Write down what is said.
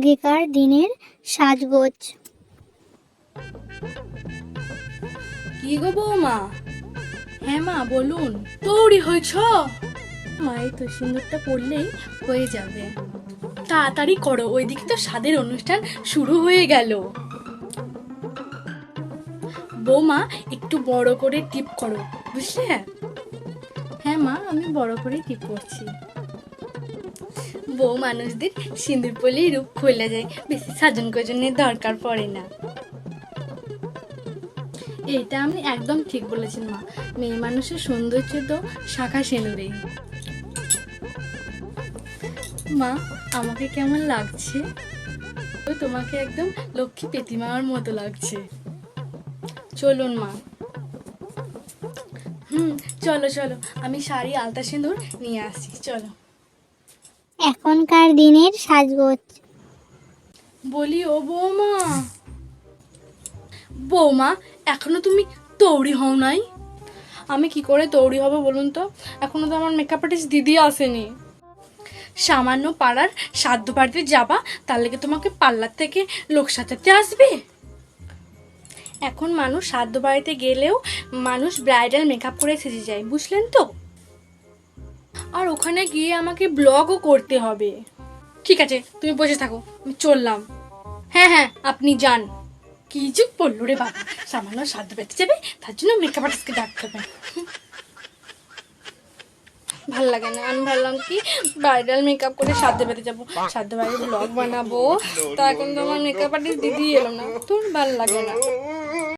আগেকার দিনের সাজগোজ। কি গো বৌমা? হ্যাঁ মা, বলুন। তৈরি হয়েছ? মা, এই তো সিন্দুরটা পড়লেই হয়ে যাবে। তাড়াতাড়ি করো, ওইদিকে তো স্বাদের অনুষ্ঠান শুরু হয়ে গেল। বৌমা, একটু বড় করে টিপ করো, বুঝলে? হ্যাঁ মা, আমি বড় করে টিপ করছি। বউ মানুষদের সিঁদুর পরলেই রূপ খুলে যায়। বেশি সাজন গোজনের দরকার পড়ে না। এটা আপনি একদম ঠিক বলেছেন, মা। মেয়ে মানুষের সৌন্দর্য তো শাখা সেনুরেই মা, আমাকে কেমন লাগছে? ও তোমাকে একদম লক্ষ্মী পেতিমার মতো লাগছে। চলুন, মা। হুম, চলো চলো। আমি শাড়ি, আলতা সিঁদুর নিয়ে আসি চলো। এখনকার দিনের সাজগোজ। বলি ও বৌমা। বৌমা, এখনও তুমি তৈরি হও নাই? আমি কি করে তৈরি হব বলুন তো? এখনও তো আমার মেকআপ আর্টিস্ট দিদি আসেনি। সামান্য পাড়ার সাধ্য বাড়িতে যাবা তার লেগে তোমাকে পার্লার থেকে লোক সাজাতে আসবে? এখন মানুষ সাধ্য বাড়িতে গেলেও মানুষ ব্রাইডাল মেকআপ করে সেজে যায়, বুঝলেন তো? আর ওখানে গিয়ে আমাকে ব্লগও করতে হবে। ঠিক আছে, তুমি বসে থাকো, আমি চললাম। হ্যাঁ হ্যাঁ আপনি যান। কি যুগ পড়ল রে বাবা, সামান্য সাধ্য পেতে যাবে, তার জন্য মেকআপ আর্টিস্টকে ডাকতে হবে। ভালো লাগে না, আমি ভাবলাম কি ব্রাইডাল মেকআপ করে সাধ্য পেতে যাব, সাধ্য বাড়ির ব্লগ বানাবো। তা এখন তো আমার মেকআপ আর্টিস্ট দিদি এলো না, তোর ভালো লাগে না।